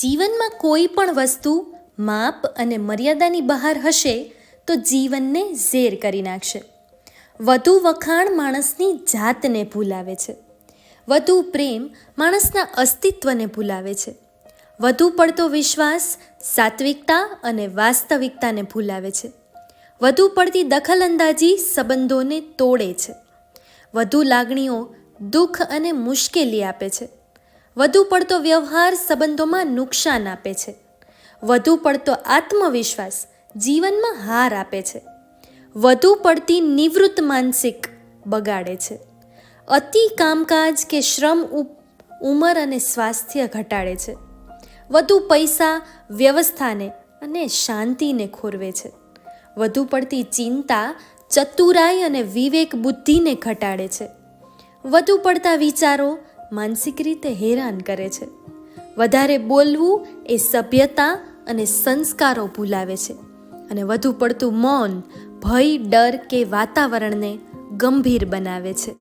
જીવનમાં કોઈ પણ વસ્તુ માપ અને મર્યાદાની બહાર હશે તો જીવનને ઝેર કરી નાખશે. વધુ વખાણ માણસની જાતને ભૂલાવે છે. વધુ પ્રેમ માણસના અસ્તિત્વને ભૂલાવે છે. વધુ પડતો વિશ્વાસ સાત્વિકતા અને વાસ્તવિકતાને ભૂલાવે છે. વધુ પડતી દખલઅંદાજી સંબંધોને તોડે છે. વધુ લાગણીઓ દુઃખ અને મુશ્કેલી આપે છે. વધુ પડતો વ્યવહાર સંબંધોમાં નુકસાન આપે છે. વધુ પડતો આત્મવિશ્વાસ જીવનમાં હાર આપે છે. વધુ પડતી નિવૃત્ત માનસિક બગાડે છે. અતિ કામકાજ કે શ્રમ ઉંમર અને સ્વાસ્થ્ય ઘટાડે છે. વધુ પૈસા વ્યવસ્થાને અને શાંતિને ખોરવે છે. વધુ પડતી ચિંતા, ચતુરાઈ અને વિવેક બુદ્ધિને ઘટાડે છે. વધુ પડતા વિચારો માનસિક રીતે હેરાન કરે છે. વધારે બોલવું એ સભ્યતા અને સંસ્કારો ભૂલાવે છે અને વધુ પડતું મૌન ભય, ડર કે વાતાવરણને ગંભીર બનાવે છે.